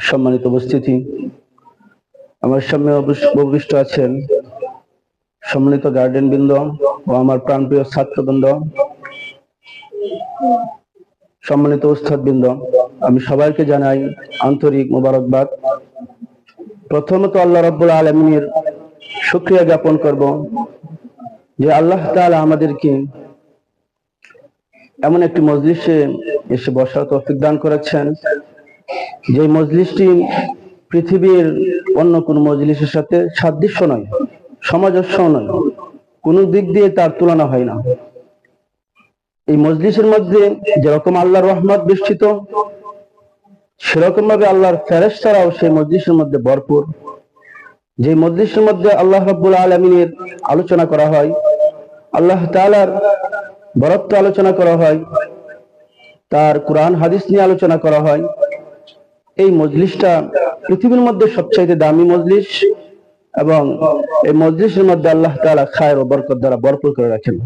সম্মানিত উপস্থিতি। আমার সামনে অবশ- উপবিষ্ট আছেন সম্মানিত গার্ডেন বৃন্দ ও আমার প্রাণপ্রিয় ছাত্রবৃন্দ। সম্মানিত উস্তাদ বৃন্দ, আমি সবাইকে জানাই আন্তরিক মোবারকবাদ। প্রথমত আল্লাহ রব্বুল আলমিনের শুক্রিয়া জ্ঞাপন করব যে আল্লাহ তাআলা আমাদেরকে এমন একটি মজলিসে এসে বসার তৌফিক দান করেছেন। যে মজলিসটি পৃথিবীর অন্য কোন মজলিসের সাথে সাদৃশ্য নয়, সামঞ্জস্য নয়, কোন দিক দিয়ে তার তুলনা হয় না। এই মজলিসের মধ্যে যেরকম আল্লাহর রহমত বৃষ্টিত সেরকম ভাবে আল্লাহর ফেরেশতারাও সেই মজলিসের মধ্যে ভরপুর। যে মজলিসের মধ্যে আল্লাহ রাব্বুল আলমিনের আলোচনা করা হয়, আল্লাহ তাআলার বরত্ব আলোচনা করা হয়, তার কোরআন, হাদিস নিয়ে আলোচনা করা হয় এই মজলিসটা পৃথিবীর মধ্যে সবচাইতে দামি মজলিস এবং এই মজলিসের মধ্যে আল্লাহ তাআলা খায়ের ও বরকত দ্বারা ভরপুর করে রাখেন।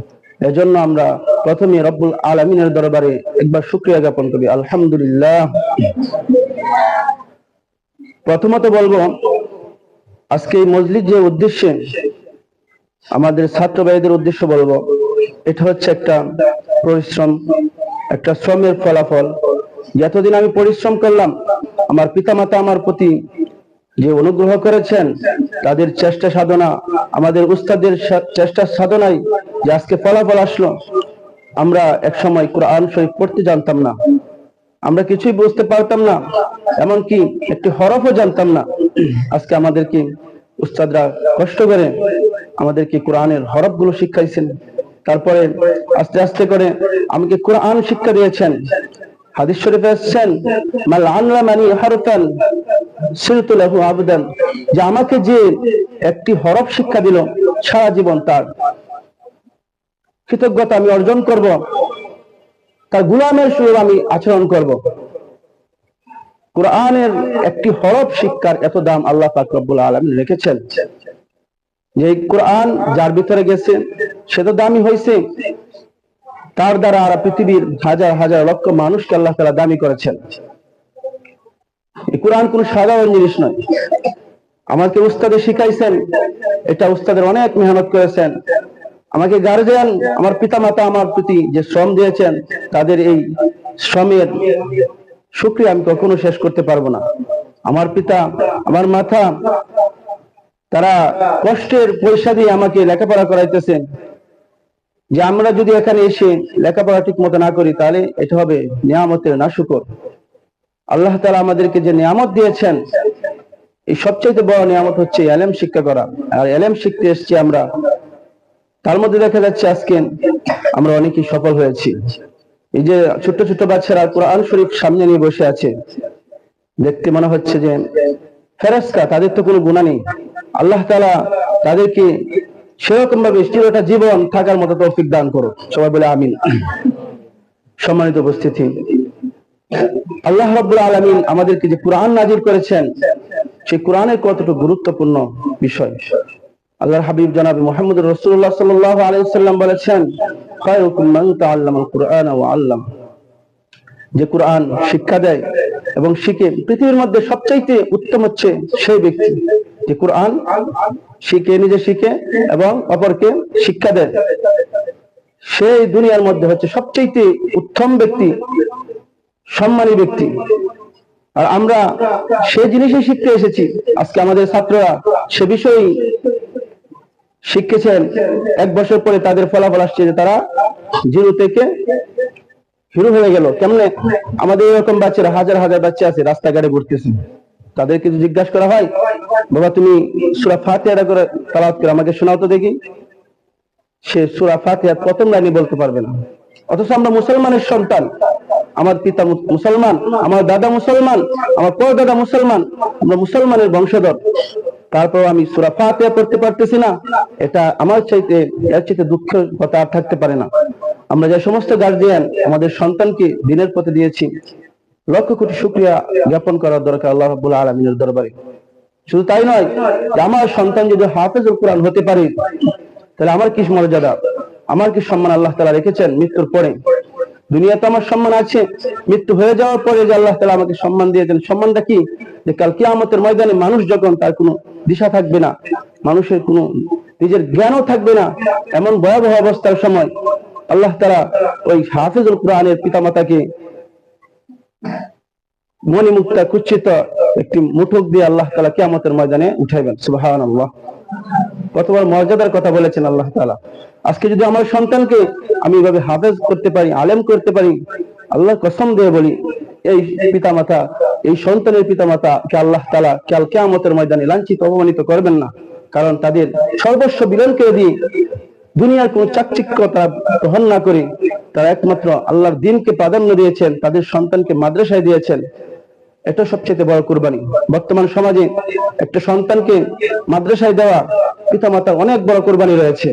এজন্য আমরা প্রথমে রব্বুল আলমিনের দরবারে একবার শুক্রিয়া জ্ঞাপন করি। আলহামদুলিল্লাহ। প্রথমত বলব, আজকে এই মজলিস যে উদ্দেশ্যে আমাদের ছাত্র ভাইদের উদ্দেশ্য বলব, এটা হচ্ছে একটা পরিশ্রম, একটা শ্রমের ফলাফল। যতদিন আমি পরিশ্রম করলাম আমার পিতামাতা আমার প্রতি যে অনুগ্রহ করেছেন, তাদের চেষ্টা সাধনা, আমাদের উস্তাদের চেষ্টা সাধনায় যে আজকে ফলাফল আসলো, আমরা এক সময় কোরআন শরীফ পড়তে জানতাম না। আমরা কিছুই বুঝতে পারতাম না, এমনকি একটি হরফও জানতাম না। আজকে আমাদেরকে উস্তাদরা কষ্ট করে আমাদেরকে কোরআনের হরফগুলো শিখাইছেন। তারপরে আস্তে আস্তে করে আমাকে কোরআন শিক্ষা দিয়েছেন। হাদিস শরীফে এসেছেন মাল আনলামানি হরফান সিরতু লাহু আবদান যে আমাকে যে একটি হরফ শিক্ষা দিল সারা জীবন তার। কৃতজ্ঞতা আমি অর্জন করব, তার গুলামের সুরে আমি আচরণ করব। কোরআনের একটি হরফ শিক্ষার এত দাম আল্লাহ পাক রব্বুল আলামিন রেখেছেন। যে কোরআন যার ভিতরে গেছে, সে তো দামি হয়েছে তার দ্বারা আর পৃথিবীর হাজার হাজার লক্ষ মানুষকে আল্লাহ তাআলা দামি করেছেন। কোরআন কোন সাধারণ জিনিস নয়। আমাকে উস্তাদে শিখাইছেন, এটা উস্তাদের অনেক মেহনত করেছেন। আমাকে গার্জিয়ান আমার পিতামাতা আমার প্রতি যে শ্রম দিয়েছেন, তাদের এই শ্রমের শুক্রিয়া আমি কখনো শেষ করতে পারব না। আমার পিতা, আমার মাথা তারা কষ্টের পয়সা দিয়ে আমাকে লেখাপড়া করাইতেছেন। যে আমরা যদি এখানে এসে লেখাপড়া ঠিক মতো না করি, তাহলে এটা হবে নিয়ামতের না শুকর আল্লাহ তাআলা আমাদেরকে যে নিয়ামত দিয়েছেন, এই সবচেয়ে বড় নিয়ামত হচ্ছে এলেম শিক্ষা করা। আর এলেম শিখতে এসেছি আমরা। তার মধ্যে দেখা যাচ্ছে আজকে আমরা অনেকেই সফল হয়েছি। এই যে ছোট্ট ছোট্ট বাচ্চারা কোরআন শরীফ সামনে নিয়ে বসে আছে, দেখতে মনে হচ্ছে যে ফেরেস্তা তাদের তো কোনো গুণা নেই। আল্লাহ তালা তাদেরকে সেরকম ভাবে চিরটা জীবন থাকার মতো তৌফিক দান করো। সবাই বলে আমিন। সম্মানিত উপস্থিতি। আল্লাহ রাব্বুল আলামিন আমাদেরকে যে কোরআন নাজির করেছেন, সেই কোরআনের কতটুকু গুরুত্বপূর্ণ বিষয়? আল্লাহর হাবিব জনাব মুহাম্মদ রাসূলুল্লাহ সাল্লাল্লাহু আলাইহি সাল্লাম বলেছেন কুরআন ওয়া আল্লাম। যে কোরআন শিক্ষা দেয় এবং শিখে পৃথিবীর মধ্যে সবচাইতে উত্তম হচ্ছে সেই ব্যক্তি। যে কোরআন শিখে, নিজে শিখে এবং অপরকে শিক্ষা দেয়। সেই দুনিয়ার মধ্যে হচ্ছে সবচাইতে উত্তম ব্যক্তি, সম্মানী ব্যক্তি। আর আমরা সে জিনিসই শিখতে এসেছি। আজকে আমাদের ছাত্ররা সে বিষয়েই শিখেছেন। এক বছর পরে তাদের ফলাফল আসছে যে তারা জিরো থেকে শুরু হয়ে গেল। কেমনে? আমাদের এরকম বাচ্চারা, হাজার হাজার বাচ্চা আছে, রাস্তাঘাটে ঘুরতেছে। তাদের কিছু জিজ্ঞাসা করা হয়, বাবা, তুমি সুরা ফাতিহাটা করে তালাওয়াত করে, আমাকে শোনাও তো দেখি। সে সুরা ফাতিহা প্রথম লাইনে বলতে পারবে না। অথচ আমরা মুসলমানের সন্তান। আমার পিতা মুসলমান, আমার দাদা মুসলমান, আমার পর দাদা মুসলমান। আমরা মুসলমানের বংশধর। তারপর আমি সুরা ফাতিহা পড়তে পারতেছি না। এটা আমার চাইতে এর চাইতে দুঃখের কথা আর থাকতে পারে না। আমরা যে সমস্ত গার্জিয়ান আমাদের সন্তানকে দিনের পথে দিয়েছি। লক্ষ কোটি শুক্রিয়া জ্ঞাপন করার দরকার আল্লাহ রাব্বুল আলামিনের দরবারে। শুধু তাই নয়, যে আমার সন্তান যদি হাফেজুল কোরআন হতে পারে, তাহলে আমার কি মর্যাদা? আমার কি সম্মান আল্লাহ তাআলা রেখেছেন মৃত্যুর পরে? দুনিয়াতে আমার সম্মান আছে, মৃত্যু হয়ে যাওয়ার পরে যে আল্লাহ তালা আমাকে সম্মান দিয়েছেন, সম্মানটা কি? যে কাল কিয়ামতের ময়দানে মানুষ যখন তার কোনো দিশা থাকবে না, মানুষের কোনো নিজের জ্ঞানও থাকবে না, এমন ভয়াবহ অবস্থার সময় আল্লাহ তারা ওই হাফিজুল কোরআনের পিতামাতাকে মণিমুক্তা কুচ্ছিত একটি মুঠোক দিয়ে আল্লাহ তালা কিয়ামতের ময়দানে উঠাইবেন। সুবাহান আল্লাহ কতবার মর্যাদার কথা বলেছেন আল্লাহ তালা আজকে যদি আমার সন্তানকে আমি এভাবে হাফেজ করতে পারি, আলেম করতে পারি আল্লাহ কসম দিয়ে বলি, এই পিতামাতা, এই সন্তানের পিতামাতা কে আল্লাহ তালা কাল কেয়ামতের ময়দানে লাঞ্ছিত, অপমানিত করবেন না। কারণ তাদের সর্বস্ব বিলন করে দিয়ে দুনিয়ার কোন চাকচিক্যতা গ্রহণ না করে, তারা একমাত্র আল্লাহর দিনকে প্রাধান্য দিয়েছেন, তাদের সন্তানকে মাদ্রাসায় দিয়েছেন। এটা সবচেয়ে বড় কুরবানি। বর্তমান সমাজে একটা সন্তানকে মাদ্রাসায় দেওয়া পিতা মাতা অনেক বড় কুরবানি রয়েছে।